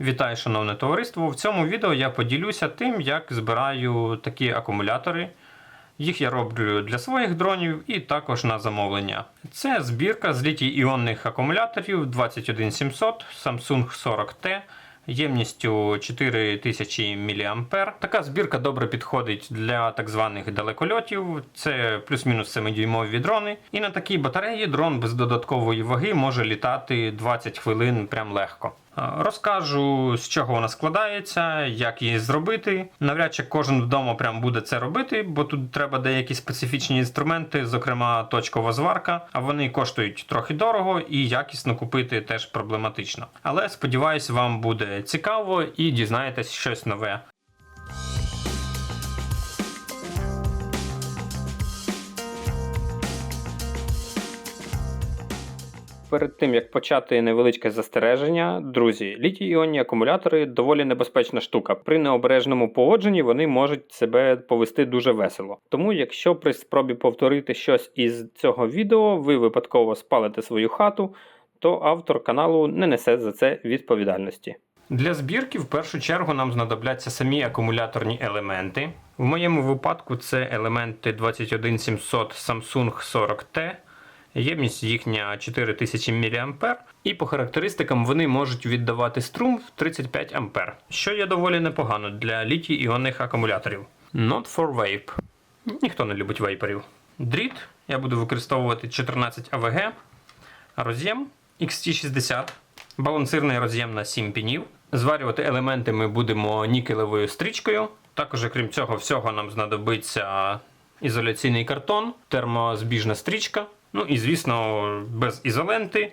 Вітаю, шановне товариство! В цьому відео я поділюся тим, як збираю такі акумулятори. Їх я роблю для своїх дронів і також на замовлення. Це збірка з літій-іонних акумуляторів 21700 Samsung 40T ємністю 4000 мА. Така збірка добре підходить для так званих далекольотів. Це плюс-мінус 7-дюймові дрони. І на такій батареї дрон без додаткової ваги може літати 20 хвилин прям легко. Розкажу, з чого вона складається, як її зробити. Навряд чи кожен вдома прям буде це робити, бо тут треба деякі специфічні інструменти, зокрема точкова зварка, а вони коштують трохи дорого і якісно купити теж проблематично. Але сподіваюсь, вам буде цікаво і дізнаєтесь щось нове. Перед тим як почати невеличке застереження, друзі, літій-іонні акумулятори доволі небезпечна штука. При необережному поводженні вони можуть себе повести дуже весело. Тому, якщо при спробі повторити щось із цього відео, ви випадково спалите свою хату, то автор каналу не несе за це відповідальності. Для збірки в першу чергу нам знадобляться самі акумуляторні елементи. В моєму випадку це елементи 21700 Samsung 40T. Ємність їхня 4000 мА, і по характеристикам вони можуть віддавати струм в 35 А, що є доволі непогано для літій-іонних акумуляторів. Not for vape. Ніхто не любить вейперів. Дріт я буду використовувати 14 АВГ, роз'єм XT60, балансирний роз'єм на 7 пінів. Зварювати елементи ми будемо нікелевою стрічкою. Також, крім цього всього, нам знадобиться ізоляційний картон, термозбіжна стрічка. Ну і, звісно, без ізоленти,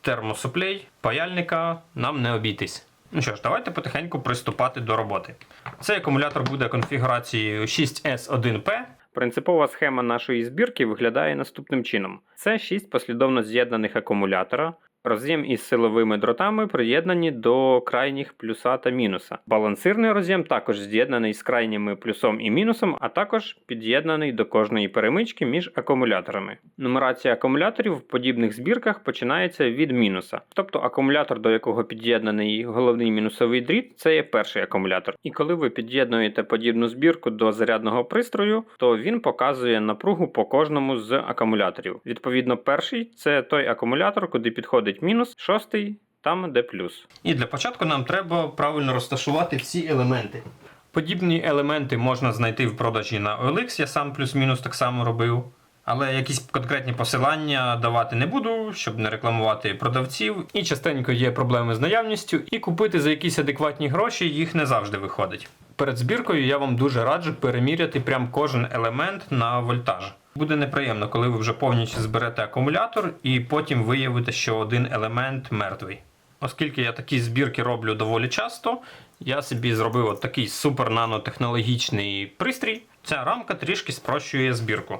термосуплей, паяльника нам не обійтись. Ну що ж, давайте потихеньку приступати до роботи. Цей акумулятор буде конфігурацією 6S1P. Принципова схема нашої збірки виглядає наступним чином: це 6 послідовно з'єднаних акумулятора. Роз'єм із силовими дротами приєднані до крайніх плюса та мінуса. Балансирний роз'єм також з'єднаний з крайніми плюсом і мінусом, а також під'єднаний до кожної перемички між акумуляторами. Нумерація акумуляторів в подібних збірках починається від мінуса. Тобто акумулятор, до якого під'єднаний головний мінусовий дріт, це є перший акумулятор. І коли ви під'єднуєте подібну збірку до зарядного пристрою, то він показує напругу по кожному з акумуляторів. Відповідно, перший це той акумулятор, куди підходить мінус, шостий там, де плюс. І для початку нам треба правильно розташувати всі елементи. Подібні елементи можна знайти в продажі на OLX, я сам плюс-мінус так само робив. Але якісь конкретні посилання давати не буду, щоб не рекламувати продавців. І частенько є проблеми з наявністю, і купити за якісь адекватні гроші їх не завжди виходить. Перед збіркою я вам дуже раджу переміряти прям кожен елемент на вольтаж. Буде неприємно, коли ви вже повністю зберете акумулятор і потім виявите, що один елемент мертвий. Оскільки я такі збірки роблю доволі часто, я собі зробив от такий супер нанотехнологічний пристрій. Ця рамка трішки спрощує збірку.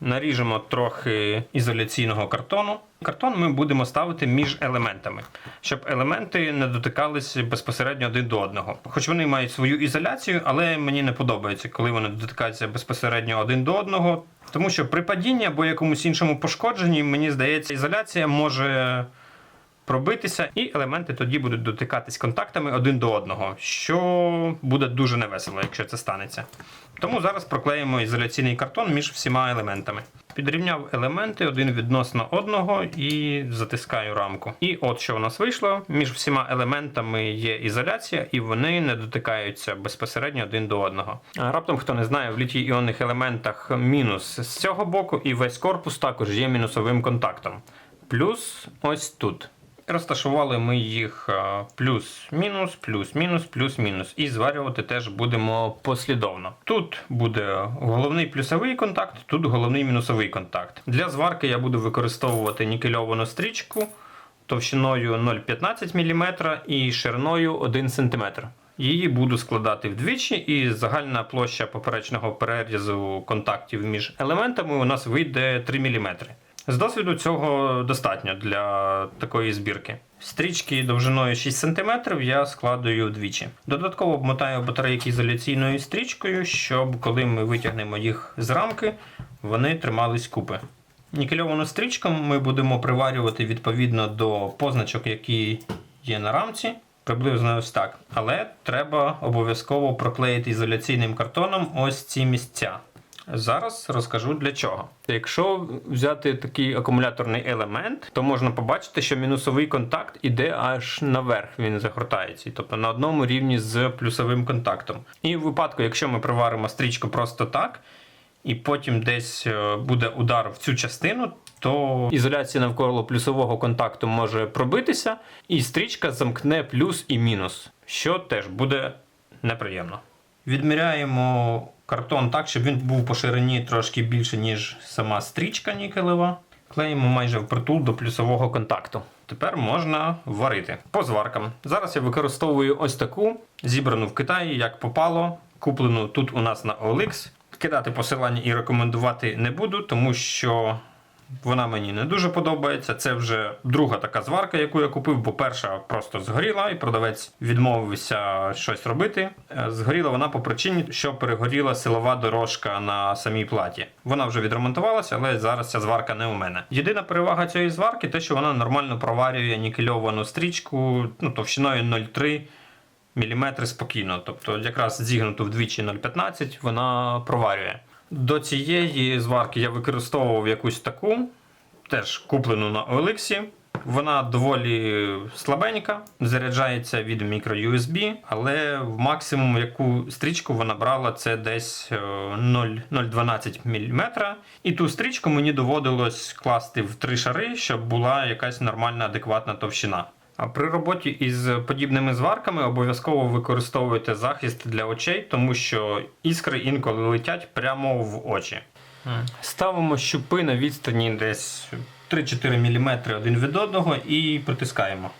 Наріжемо трохи ізоляційного картону. Картон ми будемо ставити між елементами, щоб елементи не дотикалися безпосередньо один до одного. Хоч вони мають свою ізоляцію, але мені не подобається, коли вони дотикаються безпосередньо один до одного. Тому що при падінні або якомусь іншому пошкодженні, мені здається, ізоляція може пробитися, і елементи тоді будуть дотикатись контактами один до одного, що буде дуже невесело, якщо це станеться. Тому зараз проклеїмо ізоляційний картон між всіма елементами. Підрівняв елементи один відносно одного і затискаю рамку. І от що у нас вийшло: між всіма елементами є ізоляція, і вони не дотикаються безпосередньо один до одного. А раптом, хто не знає, в літій іонних елементах мінус з цього боку, і весь корпус також є мінусовим контактом. Плюс ось тут. Розташували ми їх е, плюс-мінус, плюс-мінус, плюс-мінус. І зварювати теж будемо послідовно. Тут буде головний плюсовий контакт, тут головний мінусовий контакт. Для зварки я буду використовувати нікельовану стрічку товщиною 0,15 мм і шириною 1 см. Її буду складати вдвічі, і загальна площа поперечного перерізу контактів між елементами у нас вийде 3 мм. З досвіду цього достатньо для такої збірки. Стрічки довжиною 6 см я складую вдвічі. Додатково обмотаю батарейки ізоляційною стрічкою, щоб коли ми витягнемо їх з рамки, вони тримались купи. Нікельовану стрічку ми будемо приварювати відповідно до позначок, які є на рамці. Приблизно ось так. Але треба обов'язково проклеїти ізоляційним картоном ось ці місця. Зараз розкажу для чого. Якщо взяти такий акумуляторний елемент, то можна побачити, що мінусовий контакт іде аж наверх, він загортається, тобто на одному рівні з плюсовим контактом. І в випадку, якщо ми приваримо стрічку просто так, і потім десь е, буде удар в цю частину, то ізоляція навколо плюсового контакту може пробитися, і стрічка замкне плюс і мінус, що теж буде неприємно. Відміряємо картон так, щоб він був по ширині трошки більше, ніж сама стрічка нікелева. Клеїмо майже впритул до плюсового контакту. Тепер можна варити по зваркам. Зараз я використовую ось таку, зібрану в Китаї, як попало, куплену тут у нас на OLX. Кидати посилання і рекомендувати не буду, тому що вона мені не дуже подобається. Це вже друга така зварка, яку я купив, бо перша просто згоріла, і продавець відмовився щось робити. Е, Згоріла вона по причині, що перегоріла силова дорожка на самій платі. Вона вже відремонтувалася, але зараз ця зварка не у мене. Єдина перевага цієї зварки те, що вона нормально проварює нікельовану стрічку ну, товщиною 0,3 мм спокійно. Тобто, якраз зігнуту вдвічі 0,15 вона проварює. До цієї зварки я використовував якусь таку, теж куплену на OLX. Вона доволі слабенька, заряджається від microUSB, але в максимум яку стрічку вона брала, це десь е, 0 0,12 мм. І ту стрічку мені доводилось класти в три шари, щоб була якась нормальна адекватна товщина. При роботі із подібними зварками обов'язково використовуйте захист для очей, тому що іскри інколи летять прямо в очі. Ставимо щупи на відстані десь 3-4 мм один від одного і притискаємо.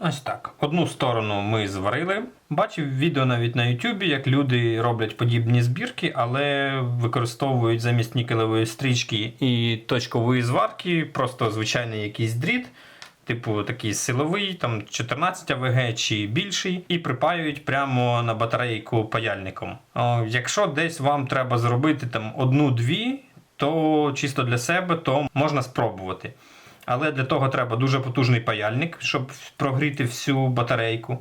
Ось так. Одну сторону ми зварили. Бачив відео навіть на YouTube, як люди роблять подібні збірки, але використовують замість нікелевої стрічки і точкової зварки просто звичайний якийсь дріт. Типу такий силовий, там 14 АВГ чи більший, і припаюють прямо на батарейку паяльником. Якщо десь вам треба зробити там одну-дві, то чисто для себе, то можна спробувати. Але для того треба дуже потужний паяльник, щоб прогріти всю батарейку.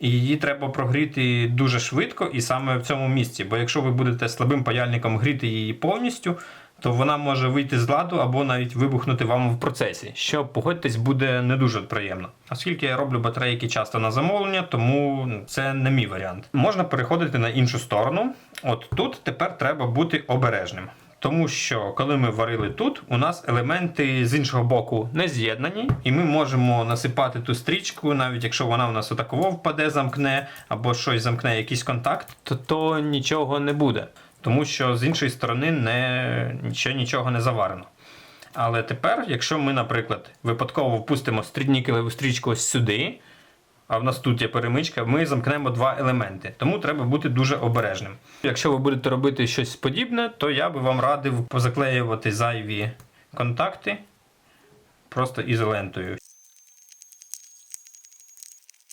І її треба прогріти дуже швидко і саме в цьому місці. Бо якщо ви будете слабим паяльником гріти її повністю, то вона може вийти з ладу або навіть вибухнути вам в процесі, що погодьтесь буде не дуже приємно. Оскільки я роблю батарейки часто на замовлення, тому ну, це не мій варіант. Можна переходити на іншу сторону. От тут тепер треба бути обережним. Тому що коли ми варили тут, у нас елементи з іншого боку не з'єднані, і ми можемо насипати ту стрічку, навіть якщо вона у нас отаково впаде, замкне, або щось замкне якийсь контакт, то, то нічого не буде. Тому що з іншої сторони не, ще нічого не заварено. Але тепер, якщо ми, наприклад, випадково впустимо стріднікелеву стрічку ось сюди, а в нас тут є перемичка, ми замкнемо два елементи. Тому треба бути дуже обережним. Якщо ви будете робити щось подібне, то я би вам радив позаклеювати зайві контакти просто ізолентою.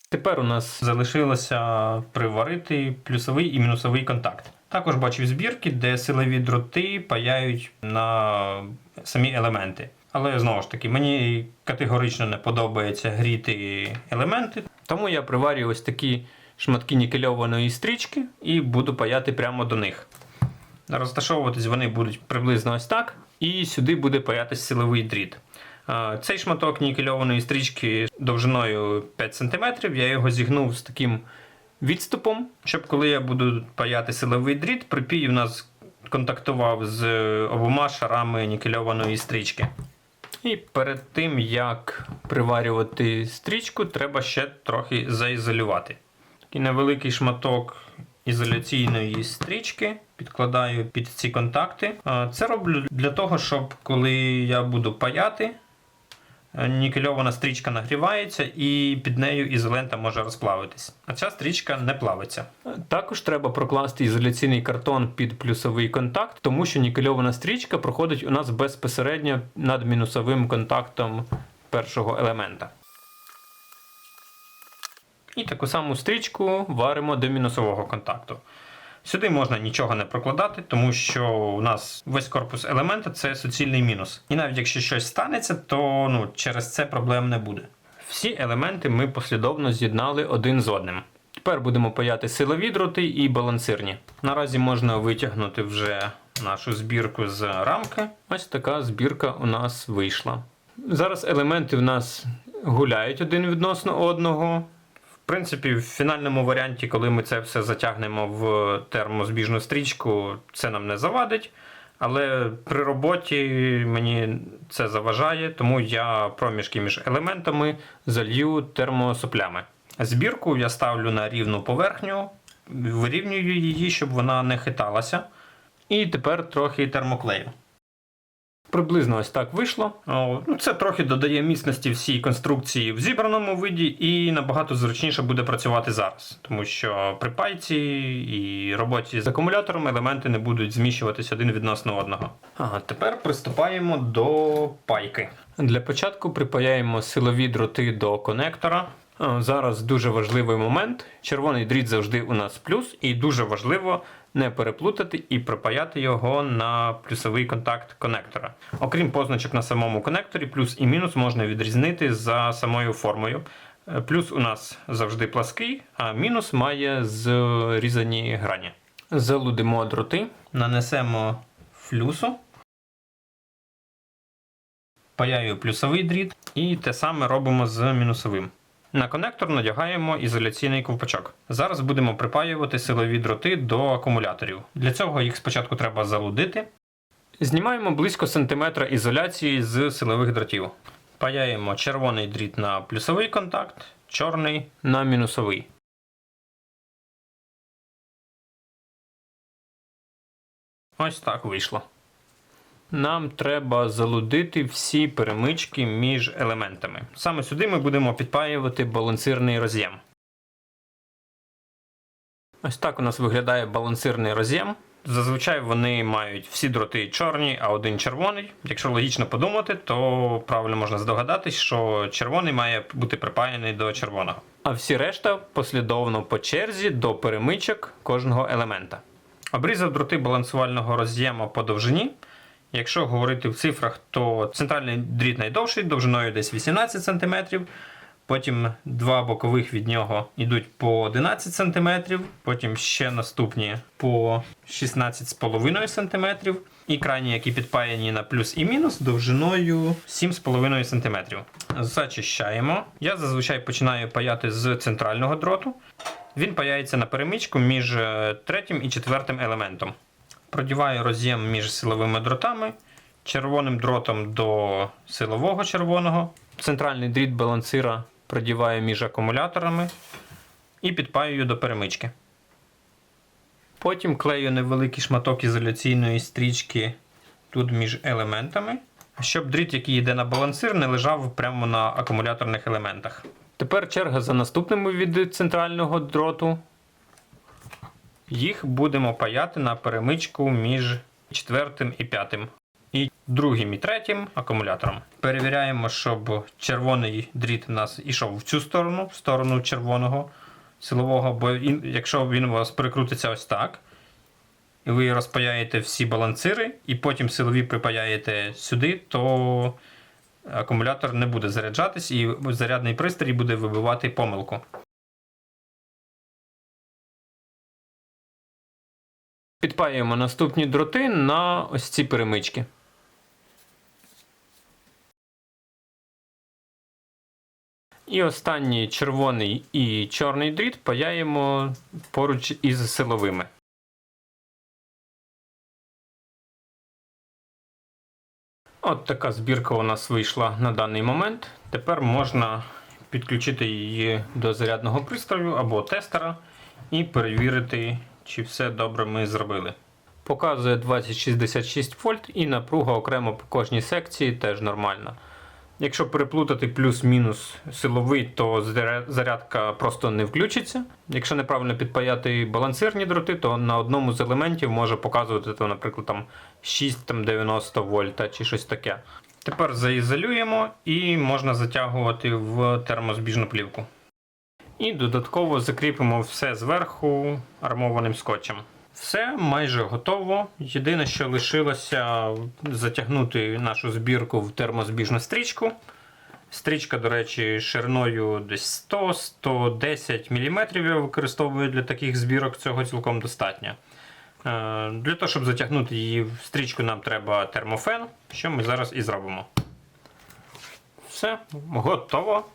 Тепер у нас залишилося приварити плюсовий і мінусовий контакт. Також бачив збірки, де силові дроти паяють на самі елементи. Але знову ж таки, мені категорично не подобається гріти елементи, тому я приварюю ось такі шматки нікельованої стрічки і буду паяти прямо до них. Розташовуватись вони будуть приблизно ось так, і сюди буде паятись силовий дріт. Цей шматок нікельованої стрічки довжиною 5 см, я його зігнув з таким відступом, щоб коли я буду паяти силовий дріт, припій у нас контактував з обома шарами нікельованої стрічки. І перед тим, як приварювати стрічку, треба ще трохи заізолювати. Такий невеликий шматок ізоляційної стрічки підкладаю під ці контакти. Це роблю для того, щоб коли я буду паяти, е, нікельована стрічка нагрівається і під нею ізолента може розплавитись. А ця стрічка не плавиться. Також треба прокласти ізоляційний картон під плюсовий контакт, тому що нікельована стрічка проходить у нас безпосередньо над мінусовим контактом першого елемента. І таку саму стрічку варимо до мінусового контакту. Сюди можна нічого не прокладати, тому що у нас весь корпус елемента це суцільний мінус. І навіть якщо щось станеться, то ну, через це проблем не буде. Всі елементи ми послідовно з'єднали один з одним. Тепер будемо паяти силові дроти і балансирні. Наразі можна витягнути вже нашу збірку з рамки. Ось така збірка у нас вийшла. Зараз елементи в нас гуляють один відносно одного. В принципі, в фінальному варіанті, коли ми це все затягнемо в термозбіжну стрічку, це нам не завадить. Але при роботі мені це заважає, тому я проміжки між елементами залью термосоплями. Збірку я ставлю на рівну поверхню, вирівнюю її, щоб вона не хиталася. І тепер трохи термоклею. Приблизно ось так вийшло. Ну, Це трохи додає міцності всій конструкції в зібраному виді, і набагато зручніше буде працювати зараз, тому що при пайці і роботі з акумулятором елементи не будуть зміщуватись один відносно одного. Ага, тепер приступаємо до пайки. Для початку припаяємо силові дроти до конектора. Зараз дуже важливий момент. Червоний дріт завжди у нас плюс, і дуже важливо не переплутати і припаяти його на плюсовий контакт конектора. Окрім позначок на самому конекторі, плюс і мінус можна відрізнити за самою формою. Е, Плюс у нас завжди плаский, а мінус має зрізані грані. Залудимо дроти, нанесемо флюсу. Паяю плюсовий дріт і те саме робимо з мінусовим. На конектор надягаємо ізоляційний ковпачок. Зараз будемо припаювати силові дроти до акумуляторів. Для цього їх спочатку треба залудити. Знімаємо близько сантиметра ізоляції з силових дротів. Паяємо червоний дріт на плюсовий контакт, чорний на мінусовий. Ось так вийшло. Нам треба залудити всі перемички між елементами. Саме сюди ми будемо підпаювати балансирний роз'єм. Ось так у нас виглядає балансирний роз'єм. Зазвичай вони мають всі дроти чорні, а один червоний. Якщо логічно подумати, то правильно можна здогадатись, що червоний має бути припаяний до червоного. А всі решта послідовно по черзі до перемичок кожного елемента. Обрізав дроти балансувального роз'єму по довжині. Якщо говорити в цифрах, то центральний дріт найдовший, довжиною десь 18 см. Потім два бокових від нього йдуть по 11 см, потім ще наступні по 16,5 см. І крайні, які підпаяні на плюс і мінус, довжиною 7,5 см. Зачищаємо. Я зазвичай починаю паяти з центрального дроту. Він паяється на перемичку між е, третім і четвертим елементом. Продіваю роз'єм між силовими дротами, червоним дротом до силового червоного. Центральний дріт балансира продіваю між акумуляторами і підпаюю до перемички. Потім клею невеликий шматок ізоляційної стрічки тут між елементами, щоб дріт, який йде на балансир, не лежав прямо на акумуляторних елементах. Тепер черга за наступними від центрального дроту. Їх будемо паяти на перемичку між четвертим і п'ятим. І другим і третім акумулятором. Перевіряємо, щоб червоний дріт у нас ішов в цю сторону, в сторону червоного силового, бо якщо він у вас перекрутиться ось так, і ви розпаяєте всі балансири, і потім силові припаяєте сюди, то акумулятор не буде заряджатись і зарядний пристрій буде вибивати помилку. Підпаюємо наступні дроти на ось ці перемички. І останній червоний і чорний дріт паяємо поруч із силовими. От така збірка у нас вийшла на даний момент. Тепер можна підключити її до зарядного пристрою або тестера і перевірити, чи все добре ми зробили. Показує 2066 вольт і напруга окремо по кожній секції теж нормальна. Якщо переплутати плюс-мінус силовий, то зарядка просто не включиться. Якщо неправильно підпаяти балансирні дроти, то на одному з елементів може показувати, то, наприклад, там 6-90 вольта чи щось таке. Тепер заізолюємо і можна затягувати в термозбіжну плівку. І додатково закріпимо все зверху армованим скотчем. Все майже готово. Єдине, що лишилося затягнути нашу збірку в термозбіжну стрічку. Стрічка, до речі, шириною десь 100-110 мм я використовую для таких збірок, цього цілком достатньо. Е, Для того, щоб затягнути її в стрічку, нам треба термофен, що ми зараз і зробимо. Все, готово.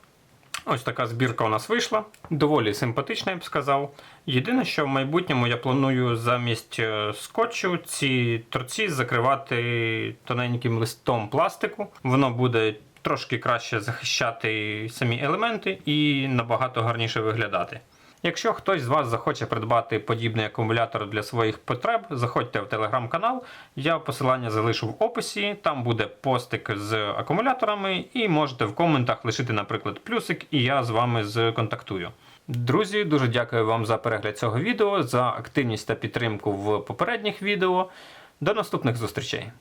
Ось така збірка у нас вийшла. Доволі симпатична, я б сказав. Єдине, що в майбутньому я планую замість е, скотчу ці торці закривати тоненьким листом пластику. Воно буде трошки краще захищати самі елементи і набагато гарніше виглядати. Якщо хтось з вас захоче придбати подібний акумулятор для своїх потреб, заходьте в телеграм-канал. Я посилання залишу в описі. Там буде постик з акумуляторами, і можете в коментах лишити, наприклад, плюсик, і я з вами зконтактую. Друзі, дуже дякую вам за перегляд цього відео, за активність та підтримку в попередніх відео. До наступних зустрічей!